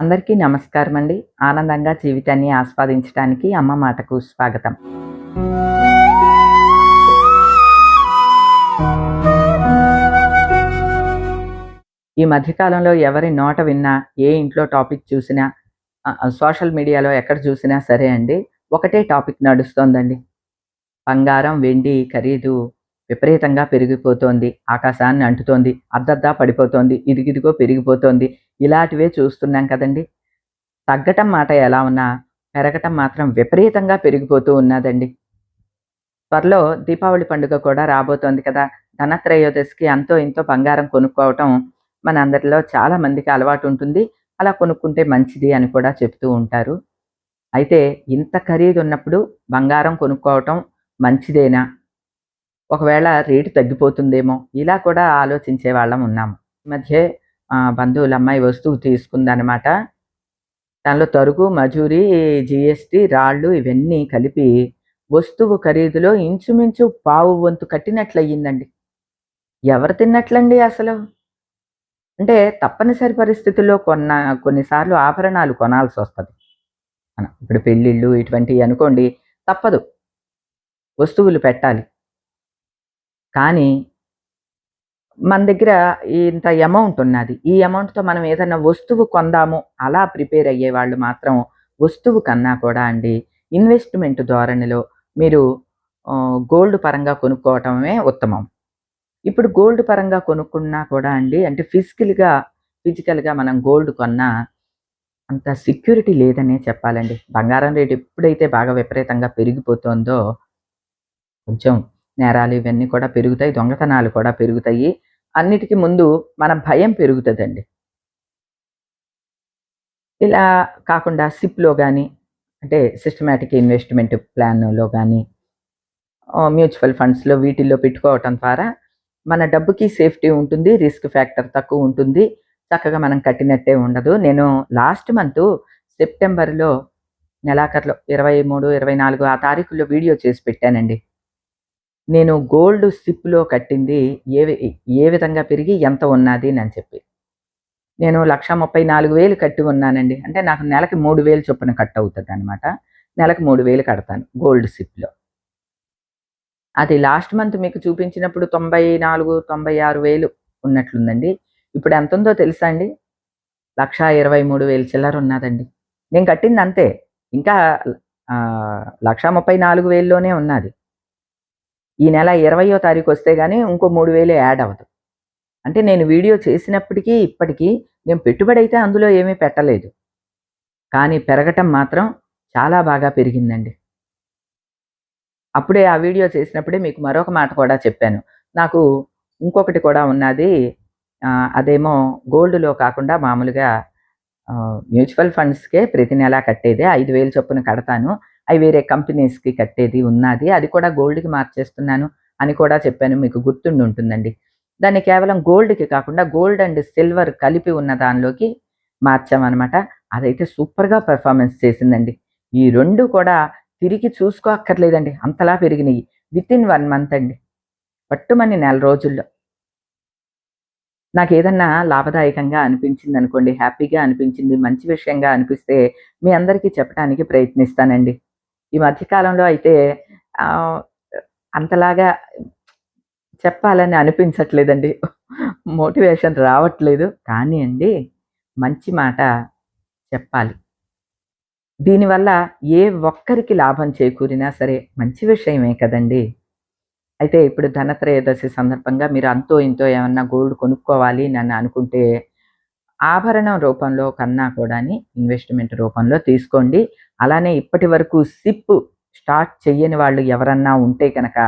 అందరికీ నమస్కారం అండి ఆనందంగా జీవితాన్ని ఆస్వాదించడానికి అమ్మ మాటకు స్వాగతం. ఈ మధ్యకాలంలో ఎవరి నోట విన్నా ఏ ఇంట్లో టాపిక్ చూసినా సోషల్ మీడియాలో ఎక్కడ చూసినా సరే అండి ఒకటే టాపిక్ నడుస్తోందండి. బంగారం వెండి ఖరీదు విపరీతంగా పెరిగిపోతోంది. ఆకాశాన్ని అంటుతోంది. అద్దద్దా పడిపోతోంది. ఇదిగిదిగో పెరిగిపోతోంది. ఇలాంటివే చూస్తున్నాం కదండి. తగ్గటం మాట ఎలా ఉన్నా పెరగటం మాత్రం విపరీతంగా పెరిగిపోతూ ఉన్నదండి. త్వరలో దీపావళి పండుగ కూడా రాబోతోంది కదా. ధనత్రయోదశికి అంతో ఇంతో బంగారం కొనుక్కోవటం మన అందరిలో చాలా మందికి అలవాటు ఉంటుంది. అలా కొనుక్కుంటే మంచిది అని కూడా చెప్తూ ఉంటారు. అయితే ఇంత ఖరీదు ఉన్నప్పుడు బంగారం కొనుక్కోవటం మంచిదేనా? ఒకవేళ రేటు తగ్గిపోతుందేమో ఇలా కూడా ఆలోచించే వాళ్ళం ఉన్నాము. ఈ మధ్య బంధువుల అమ్మాయి వస్తువు తీసుకుందనమాట దానిలో తరుగు మజూరీ జిఎస్టి రాళ్ళు ఇవన్నీ కలిపి వస్తువు ఖరీదులో ఇంచుమించు పావు వంతు కట్టినట్లయ్యిందండి ఎవరు తిన్నట్లండి అసలు? అంటే తప్పనిసరి పరిస్థితుల్లో కొన్న కొన్నిసార్లు ఆభరణాలు కొనాల్సి వస్తుంది ఇప్పుడు పెళ్ళిళ్ళు ఇటువంటివి అనుకోండి తప్పదు. వస్తువులు పెట్టాలి. కానీ మన దగ్గర ఇంత అమౌంట్ ఉన్నది. ఈ అమౌంట్తో మనం ఏదైనా వస్తువు కొందాము అలా ప్రిపేర్ అయ్యే వాళ్ళు మాత్రం వస్తువు కన్నా కూడా అండి ఇన్వెస్ట్మెంట్ ధోరణిలో మీరు గోల్డ్ పరంగా కొనుక్కోవటమే ఉత్తమం. ఇప్పుడు గోల్డ్ పరంగా కొనుక్కున్నా కూడా అండి అంటే ఫిజికల్గా ఫిజికల్గా మనం గోల్డ్ కొన్నా అంత సెక్యూరిటీ లేదనే చెప్పాలండి. బంగారం రేటు ఎప్పుడైతే బాగా విపరీతంగా పెరిగిపోతుందో కొంచెం నేరాలు ఇవన్నీ కూడా పెరుగుతాయి దొంగతనాలు కూడా పెరుగుతాయి. అన్నిటికీ ముందు మన భయం పెరుగుతుందండి. ఇలా కాకుండా సిప్లో కానీ అంటే సిస్టమేటిక్ ఇన్వెస్ట్మెంట్ ప్లాన్లో కానీ మ్యూచువల్ ఫండ్స్లో వీటిల్లో పెట్టుకోవటం ద్వారా మన డబ్బుకి సేఫ్టీ ఉంటుంది రిస్క్ ఫ్యాక్టర్ తక్కువ ఉంటుంది. చక్కగా మనం కట్టినట్టే ఉండదు. నేను లాస్ట్ మంత్ సెప్టెంబర్లో నెలాఖరులో ఇరవై మూడు ఇరవై నాలుగు ఆ తారీఖుల్లో వీడియో చేసి పెట్టానండి. నేను గోల్డ్ సిప్లో కట్టింది ఏ ఏ విధంగా పెరిగి ఎంత ఉన్నది అని చెప్పి నేను లక్ష ముప్పై నాలుగు వేలు కట్టి ఉన్నానండి. అంటే నాకు నెలకి మూడు వేలు చొప్పున కట్ అవుతుంది అనమాట నెలకు మూడు వేలు కడతాను గోల్డ్ సిప్లో. అది లాస్ట్ మంత్ మీకు చూపించినప్పుడు తొంభై నాలుగు తొంభై ఆరు వేలు ఉన్నట్లుందండి. ఇప్పుడు ఎంత ఉందో తెలుసా అండి? లక్ష ఇరవై మూడు వేలు చిల్లర ఉన్నదండి. నేను కట్టింది అంతే. ఇంకా లక్ష ముప్పై నాలుగు వేల్లోనే ఉన్నది. ఈ నెల ఇరవయో తారీఖు వస్తే కానీ ఇంకో మూడు వేలు యాడ్ అవ్వదు. అంటే నేను వీడియో చేసినప్పటికీ ఇప్పటికీ నేను పెట్టుబడి అయితే అందులో ఏమీ పెట్టలేదు. కానీ పెరగటం మాత్రం చాలా బాగా పెరిగిందండి. అప్పుడే ఆ వీడియో చేసినప్పుడే మీకు మరొక మాట కూడా చెప్పాను. నాకు ఇంకొకటి కూడా ఉన్నది. అదేమో గోల్డ్లో కాకుండా మామూలుగా మ్యూచువల్ ఫండ్స్కే ప్రతి నెలా కట్టేదే ఐదు వేలు చొప్పున కడతాను. అవి వేరే కంపెనీస్కి కట్టేది ఉన్నది. అది కూడా గోల్డ్కి మార్చేస్తున్నాను అని కూడా చెప్పాను. మీకు గుర్తుండి ఉంటుందండి దాన్ని కేవలం గోల్డ్కి కాకుండా గోల్డ్ అండ్ సిల్వర్ కలిపి ఉన్న దానిలోకి మార్చామన్నమాట. అదైతే సూపర్గా పెర్ఫార్మెన్స్ చేసిందండి. ఈ రెండు కూడా తిరిగి చూసుకోక్కర్లేదండి. అంతలా పెరిగినాయి. విత్ ఇన్ వన్ మంత్ అండి. పట్టుమని నెల రోజుల్లో. నాకు ఏదన్నా లాభదాయకంగా అనిపించింది అనుకోండి హ్యాపీగా అనిపించింది మంచి విషయంగా అనిపిస్తే మీ అందరికీ చెప్పడానికి ప్రయత్నిస్తానండి. ఈ మధ్యకాలంలో అయితే అంతలాగా చెప్పాలని అనిపించట్లేదండి. మోటివేషన్ రావట్లేదు. కానీ అండి మంచి మాట చెప్పాలి. దీనివల్ల ఏ ఒక్కరికి లాభం చేకూరినా సరే మంచి విషయమే కదండి. అయితే ఇప్పుడు ధనత్రయోదశి సందర్భంగా మీరు అంతో ఇంతో ఏమన్నా గోల్డ్ కొనుక్కోవాలి నన్ను అనుకుంటే ఆభరణం రూపంలో కన్నా కూడా ఇన్వెస్ట్మెంట్ రూపంలో తీసుకోండి. అలానే ఇప్పటి వరకు సిప్ స్టార్ట్ చేయని వాళ్ళు ఎవరన్నా ఉంటే కనుక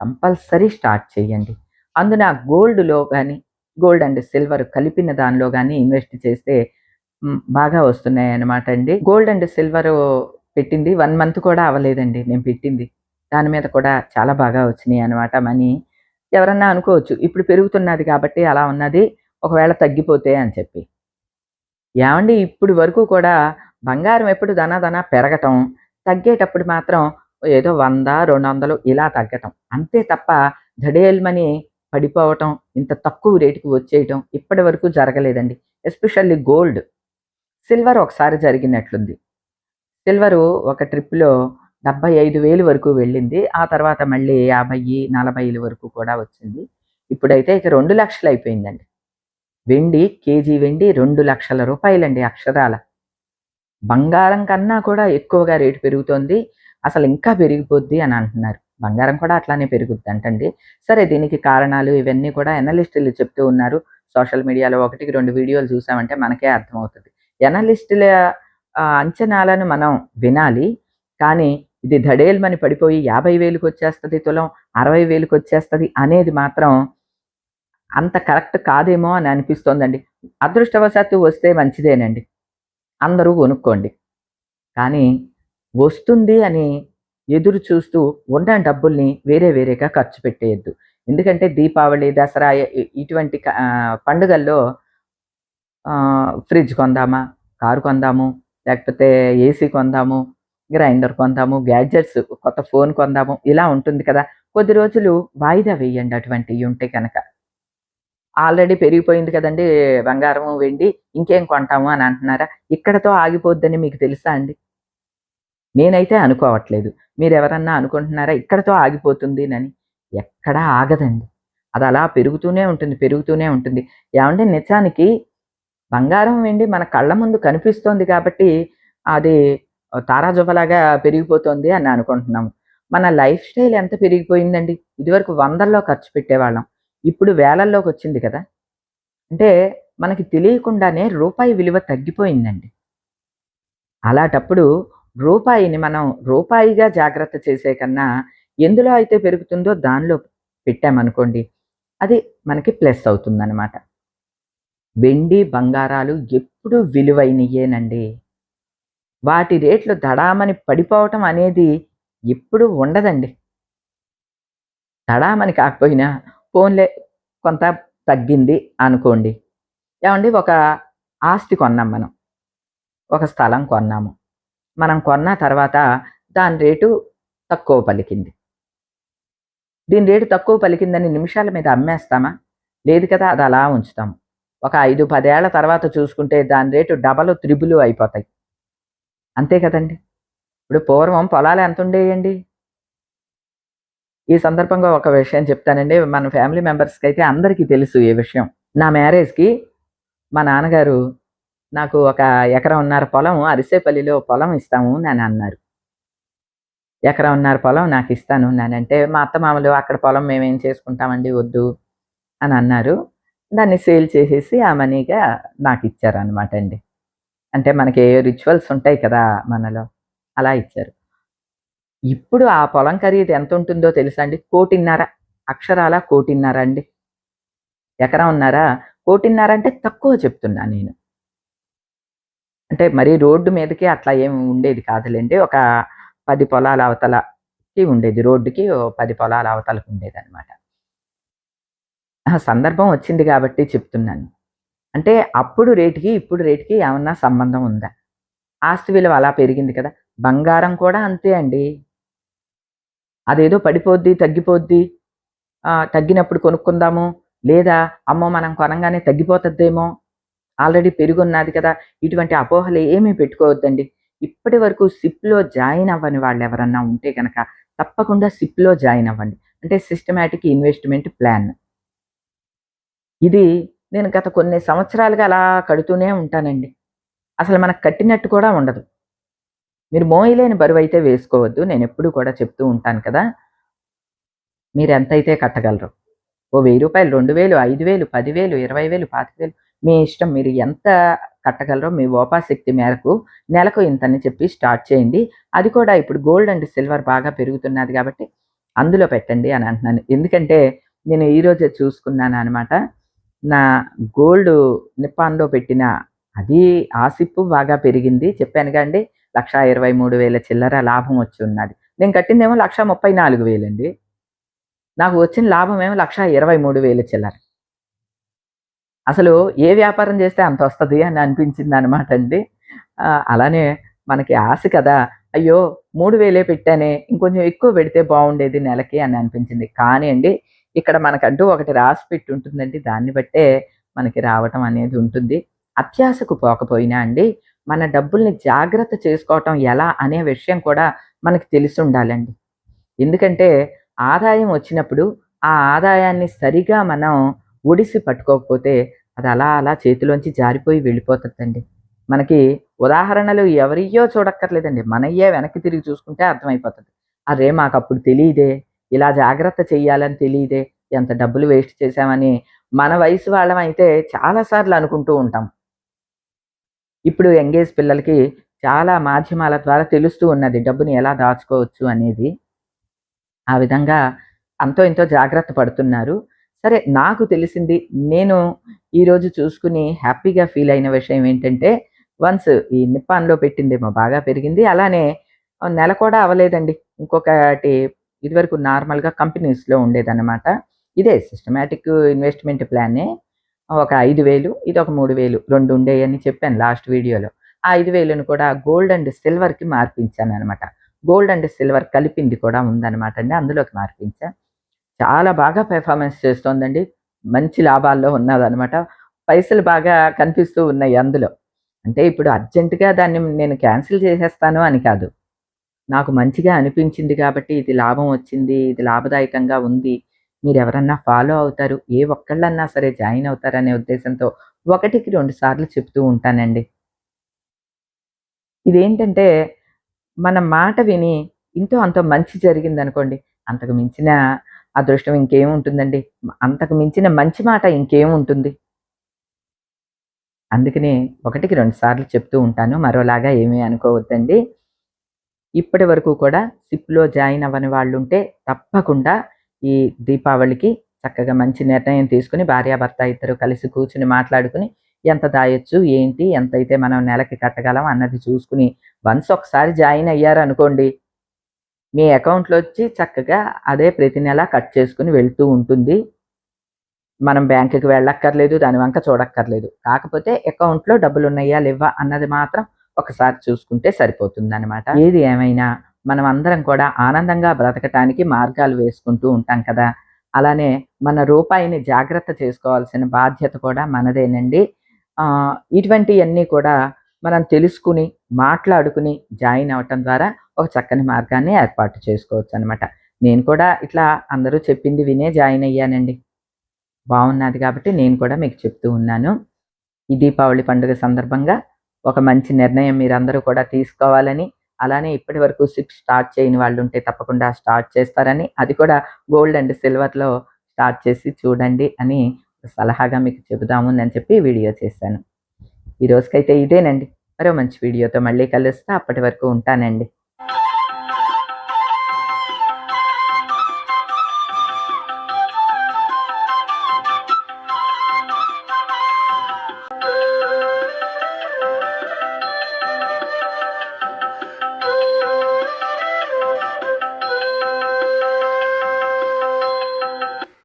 కంపల్సరీ స్టార్ట్ చేయండి అందున గోల్డ్లో కానీ గోల్డ్ అండ్ సిల్వర్ కలిపిన దానిలో కానీ ఇన్వెస్ట్ చేస్తే బాగా వస్తున్నాయి అన్నమాట అండి. గోల్డ్ అండ్ సిల్వర్ పెట్టింది వన్ మంత్ కూడా అవ్వలేదండి నేను పెట్టింది. దాని మీద కూడా చాలా బాగా వచ్చినాయి అనమాట మనీ. ఎవరన్నా అనుకోవచ్చు ఇప్పుడు పెరుగుతున్నది కాబట్టి అలా ఉన్నది ఒకవేళ తగ్గిపోతే అని చెప్పి. ఏమండి? ఇప్పుడు వరకు కూడా బంగారం ఎప్పుడు ధన ధన పెరగటం తగ్గేటప్పుడు మాత్రం ఏదో వంద రెండు వందలు ఇలా తగ్గటం. అంతే తప్ప ధడేల్మని పడిపోవటం ఇంత తక్కువ రేటుకి వచ్చేయటం ఇప్పటి వరకు జరగలేదండి. Especially gold. సిల్వర్ ఒకసారి జరిగినట్లుంది. సిల్వరు ఒక ట్రిప్లో డెబ్బై ఐదు వేలు వరకు వెళ్ళింది. ఆ తర్వాత మళ్ళీ యాభై నలభైల వరకు కూడా వచ్చింది. ఇప్పుడైతే ఇక రెండు లక్షలు అయిపోయిందండి. వెండి కేజీ వెండి రెండు లక్షల రూపాయలండి అక్షరాల. బంగారం కన్నా కూడా ఎక్కువగా రేటు పెరుగుతోంది. అసలు ఇంకా పెరిగిపోద్ది అని అంటున్నారు. బంగారం కూడా అట్లానే పెరుగుద్ది అంటండి సరే దీనికి కారణాలు ఇవన్నీ కూడా ఎనలిస్టులు చెప్తూ ఉన్నారు. సోషల్ మీడియాలో ఒకటికి రెండు వీడియోలు చూసామంటే మనకే అర్థమవుతుంది. ఎనలిస్టుల అంచనాలను మనం వినాలి. కానీ ఇది ధడేల్మని పడిపోయి యాభై వేలకు వచ్చేస్తుంది తులం అరవై వేలకు వచ్చేస్తుంది అనేది మాత్రం అంత కరెక్ట్ కాదేమో అని అనిపిస్తోందండి. అదృష్టవశాత్తు వస్తే మంచిదేనండి. అందరూ కొనుక్కోండి. కానీ వస్తుంది అని ఎదురు చూస్తూ ఉన్న డబ్బుల్ని వేరే వేరేగా ఖర్చు పెట్టేయద్దు. ఎందుకంటే దీపావళి దసరా ఇటువంటి పండుగల్లో ఫ్రిడ్జ్ కొందామా కారు కొందాము లేకపోతే ఏసీ కొందాము గ్రైండర్ కొందాము గ్యాడ్జెట్స్ కొత్త ఫోన్ కొందాము ఇలా ఉంటుంది కదా. కొద్ది రోజులు వాయిదా వేయండి అటువంటివి ఉంటే కనుక ఆల్రెడీ పెరిగిపోయింది కదండి బంగారం వెండి ఇంకేం కొంటాము అని అంటున్నారా? ఇక్కడతో ఆగిపోద్దని మీకు తెలుసా అండి? నేనైతే అనుకోవట్లేదు. మీరు ఎవరన్నా అనుకుంటున్నారా ఇక్కడతో ఆగిపోతుంది అని? ఎక్కడా ఆగదండి. అది అలా పెరుగుతూనే ఉంటుంది పెరుగుతూనే ఉంటుంది. ఏమంటే నిజానికి బంగారం వెండి మన కళ్ళ ముందు కనిపిస్తోంది కాబట్టి అది తారాజువ్వలాగా పెరిగిపోతుంది అని అనుకుంటున్నాము. మన లైఫ్ స్టైల్ ఎంత పెరిగిపోయిందండి? ఇదివరకు వందల్లో ఖర్చు పెట్టేవాళ్ళం. ఇప్పుడు వేలల్లోకి వచ్చింది కదా. అంటే మనకి తెలియకుండానే రూపాయి విలువ తగ్గిపోయిందండి. అలాంటప్పుడు రూపాయిని మనం రూపాయిగా జాగ్రత్త చేసే కన్నా ఎందులో అయితే పెరుగుతుందో దానిలో పెట్టామనుకోండి అది మనకి ప్లస్ అవుతుందన్నమాట. వెండి బంగారాలు ఎప్పుడు విలువైనయేనండి. వాటి రేట్లు దడామని పడిపోవటం అనేది ఎప్పుడు ఉండదండి. దడామని కాకపోయినా ఫోన్లే కొంత తగ్గింది అనుకోండి. ఏమండి? ఒక ఆస్తి కొన్నాం మనం. ఒక స్థలం కొన్నాము. మనం కొన్న తర్వాత దాని రేటు తక్కువ పలికింది. దీని రేటు తక్కువ పలికిందని నిమిషాల మీద అమ్మేస్తామా? లేదు కదా అది అలా ఉంచుతాము. ఒక ఐదు పదేళ్ళ తర్వాత చూసుకుంటే దాని రేటు డబల్ త్రిబుల్ అయిపోతాయి. అంతే కదండి? ఇప్పుడు పూర్వం పొలాలు ఎంత ఉండేయండి? ఈ సందర్భంగా ఒక విషయం చెప్తానండి. మన ఫ్యామిలీ మెంబర్స్కి అయితే అందరికీ తెలుసు ఈ విషయం. నా మ్యారేజ్కి మా నాన్నగారు నాకు ఒక ఎకరంన్నర పొలం అరిసేపల్లిలో పొలం ఇస్తాము నేను అన్నారు. ఎకరంన్నర పొలం నాకు ఇస్తాను అంటే మా అత్త మామలు అక్కడ పొలం మేమేం చేసుకుంటామండి వద్దు అని అన్నారు. దాన్ని సేల్ చేసేసి ఆ మనీగా నాకు ఇచ్చారు అనమాట అండి. అంటే మనకి ఏ రిచువల్స్ ఉంటాయి కదా మనలో అలా ఇచ్చారు. ఇప్పుడు ఆ పొలం ఖరీదు ఎంత ఉంటుందో తెలుసా అండి? కోటిన్నర. అక్షరాల కోటిన్నర అండి. ఎకరం ఉన్నారా? కోటిన్నర అంటే తక్కువ చెప్తున్నా నేను. అంటే మరి రోడ్డు మీదకి అట్లా ఏమి ఉండేది కాదులేండి. ఒక పది పొలాల అవతలకి ఉండేది. రోడ్డుకి ఓ పది పొలాల అవతలకు ఉండేది అనమాట సందర్భం వచ్చింది కాబట్టి చెప్తున్నాను. అంటే అప్పుడు రేటుకి ఇప్పుడు రేటుకి ఏమన్నా సంబంధం ఉందా? ఆస్తి విలువ అలా పెరిగింది కదా. బంగారం కూడా అంతే అండి. అదేదో పడిపోద్ది తగ్గిపోద్ది. తగ్గినప్పుడు కొనుక్కుందాము. లేదా అమ్మో మనం కొనంగానే తగ్గిపోతుందేమో. ఆల్రెడీ పెరుగున్నది కదా. ఇటువంటి అపోహలు ఏమీ పెట్టుకోవద్దండి. ఇప్పటి వరకు సిప్లో జాయిన్ అవ్వని వాళ్ళు ఎవరన్నా ఉంటే కనుక తప్పకుండా సిప్లో జాయిన్ అవ్వండి. అంటే సిస్టమేటిక్ ఇన్వెస్ట్మెంట్ ప్లాన్. ఇది నేను గత కొన్ని సంవత్సరాలుగా అలా కడుతూనే ఉంటానండి. అసలు మనకు కట్టినట్టు కూడా ఉండదు. మీరు మోయలేని బరువు అయితే వేసుకోవద్దు. నేను ఎప్పుడు కూడా చెప్తూ ఉంటాను కదా. మీరు ఎంత అయితే కట్టగలరు? ఓ వెయ్యి రూపాయలు రెండు వేలు ఐదు వేలు పదివేలు ఇరవై వేలు పాతిక వేలు. మీ ఇష్టం మీరు ఎంత కట్టగలరో మీ ఓపాశక్తి మేరకు నెలకు ఇంతని చెప్పి స్టార్ట్ చేయండి. అది కూడా ఇప్పుడు గోల్డ్ అండ్ సిల్వర్ బాగా పెరుగుతున్నది కాబట్టి అందులో పెట్టండి అని అంటున్నాను. ఎందుకంటే నేను ఈరోజే చూసుకున్నాను అనమాట నా గోల్డ్ నిప్పాన్లో పెట్టిన అది ఆసిప్పు బాగా పెరిగింది. చెప్పాను కండి లక్ష ఇరవై మూడు వేల చిల్లర లాభం వచ్చి ఉన్నది నేను కట్టిందేమో లక్ష ముప్పై నాలుగు వేలండి. నాకు వచ్చిన లాభం ఏమో లక్ష ఇరవై మూడు వేల చిల్లర. అసలు ఏ వ్యాపారం చేస్తే అంత వస్తుంది అని అనిపించింది అనమాట అండి అలానే మనకి ఆశ కదా. అయ్యో మూడు వేలే పెట్టానే ఇంకొంచెం ఎక్కువ పెడితే బాగుండేది నెలకి అని అనిపించింది. కానీ అండి ఇక్కడ మనకంటూ ఒకటి రాసి పెట్టి ఉంటుందండి దాన్ని బట్టే మనకి రావటం అనేది ఉంటుంది. అత్యాశకు పోకపోయినా అండి మన డబ్బుల్ని జాగ్రత్త చేసుకోవటం ఎలా అనే విషయం కూడా మనకు తెలిసి ఉండాలండి ఎందుకంటే ఆదాయం వచ్చినప్పుడు ఆ ఆదాయాన్ని సరిగా మనం ఒడిసి పట్టుకోకపోతే అది అలా అలా చేతిలోంచి జారిపోయి వెళ్ళిపోతుందండి. మనకి ఉదాహరణలు ఎవరియో చూడక్కర్లేదండి. మనయ్యే వెనక్కి తిరిగి చూసుకుంటే అర్థమైపోతుంది. అరే మాకు అప్పుడు తెలియదే ఇలా జాగ్రత్త చేయాలని తెలియదే ఎంత డబ్బులు వేస్ట్ చేశామని మన వయసు వాళ్ళం అయితే చాలాసార్లు అనుకుంటూ ఉంటాం. ఇప్పుడు ఎంగేజ్ పిల్లలకి చాలా మాధ్యమాల ద్వారా తెలుస్తూ ఉన్నది డబ్బుని ఎలా దాచుకోవచ్చు అనేది. ఆ విధంగా అంతో ఇంతో జాగ్రత్త పడుతున్నారు. సరే నాకు తెలిసింది నేను ఈరోజు చూసుకుని హ్యాపీగా ఫీల్ అయిన విషయం ఏంటంటే వన్స్ ఈ నిప్పాన్లో పెట్టిందేమో బాగా పెరిగింది. అలానే నెల కూడా అవ్వలేదండి. ఇంకొకటి ఇదివరకు నార్మల్గా కంపెనీస్లో ఉండేదన్నమాట. ఇదే సిస్టమేటిక్ ఇన్వెస్ట్మెంట్ ప్లానే. ఒక ఐదు వేలు ఇది ఒక మూడు వేలు రెండు ఉండేయని చెప్పాను లాస్ట్ వీడియోలో. ఆ ఐదు వేలను కూడా గోల్డ్ అండ్ సిల్వర్కి మార్పించాను అనమాట గోల్డ్ అండ్ సిల్వర్ కలిపింది కూడా ఉందన్నమాట అండి అందులోకి మార్పించా. చాలా బాగా పెర్ఫార్మెన్స్ చేస్తోందండి మంచి లాభాల్లో ఉన్నదనమాట పైసలు బాగా కనిపిస్తూ ఉన్నాయి అందులో. అంటే ఇప్పుడు అర్జెంటుగా దాన్ని నేను క్యాన్సిల్ చేసేస్తాను అని కాదు. నాకు మంచిగా అనిపించింది కాబట్టి ఇది లాభం వచ్చింది ఇది లాభదాయకంగా ఉంది మీరు ఎవరన్నా ఫాలో అవుతారు ఏ ఒక్కళ్ళన్నా సరే జాయిన్ అవుతారనే ఉద్దేశంతో ఒకటికి రెండు సార్లు చెప్తూ ఉంటానండి. ఇదేంటంటే మన మాట విని ఇంతో అంతో మంచి జరిగింది అనుకోండి అంతకు మించిన అదృష్టం ఇంకేముంటుందండి? అంతకు మించిన మంచి మాట ఇంకేముంటుంది? అందుకని ఒకటికి రెండు సార్లు చెప్తూ ఉంటాను మరోలాగా ఏమీ అనుకోవద్దండి. ఇప్పటి వరకు కూడా సిప్లో జాయిన్ అవ్వని వాళ్ళు ఉంటే తప్పకుండా ఈ దీపావళికి చక్కగా మంచి నిర్ణయం తీసుకుని భార్యాభర్త ఇద్దరు కలిసి కూర్చుని మాట్లాడుకుని ఎంత దాయొచ్చు ఏంటి ఎంత అయితే మనం నెలకి కట్టగలం అన్నది చూసుకుని వన్స్ ఒకసారి జాయిన్ అయ్యారు అనుకోండి మీ అకౌంట్లో వచ్చి చక్కగా అదే ప్రతి నెల కట్ చేసుకుని వెళ్తూ ఉంటుంది. మనం బ్యాంకుకి వెళ్ళక్కర్లేదు దాని వంక చూడక్కర్లేదు. కాకపోతే అకౌంట్లో డబ్బులు ఉన్నాయా లేవా అన్నది మాత్రం ఒకసారి చూసుకుంటే సరిపోతుంది అనమాట ఏది ఏమైనా మనం అందరం కూడా ఆనందంగా బ్రతకటానికి మార్గాలు వేసుకుంటూ ఉంటాం కదా. అలానే మన రూపాయిని జాగ్రత్త చేసుకోవాల్సిన బాధ్యత కూడా మనదేనండి. ఇటువంటివన్నీ కూడా మనం తెలుసుకుని మాట్లాడుకుని జాయిన్ అవటం ద్వారా ఒక చక్కని మార్గాన్ని ఏర్పాటు చేసుకోవచ్చు అనమాట నేను కూడా ఇట్లా అందరూ చెప్పింది వినే జాయిన్ అయ్యానండి. బాగున్నది కాబట్టి నేను కూడా మీకు చెప్తూ ఉన్నాను. ఈ దీపావళి పండుగ సందర్భంగా ఒక మంచి నిర్ణయం మీరందరూ కూడా తీసుకోవాలని అలానే ఇప్పటి వరకు షిప్ స్టార్ట్ చేయని వాళ్ళు ఉంటే తప్పకుండా స్టార్ట్ చేస్తారని అది కూడా గోల్డ్ అండ్ సిల్వర్లో స్టార్ట్ చేసి చూడండి అని సలహాగా మీకు చెబుదాము అని చెప్పి వీడియో చేశాను. ఈ రోజుకైతే ఇదేనండి. మరో మంచి వీడియోతో మళ్ళీ కలుస్తా. అప్పటి వరకు ఉంటానండి.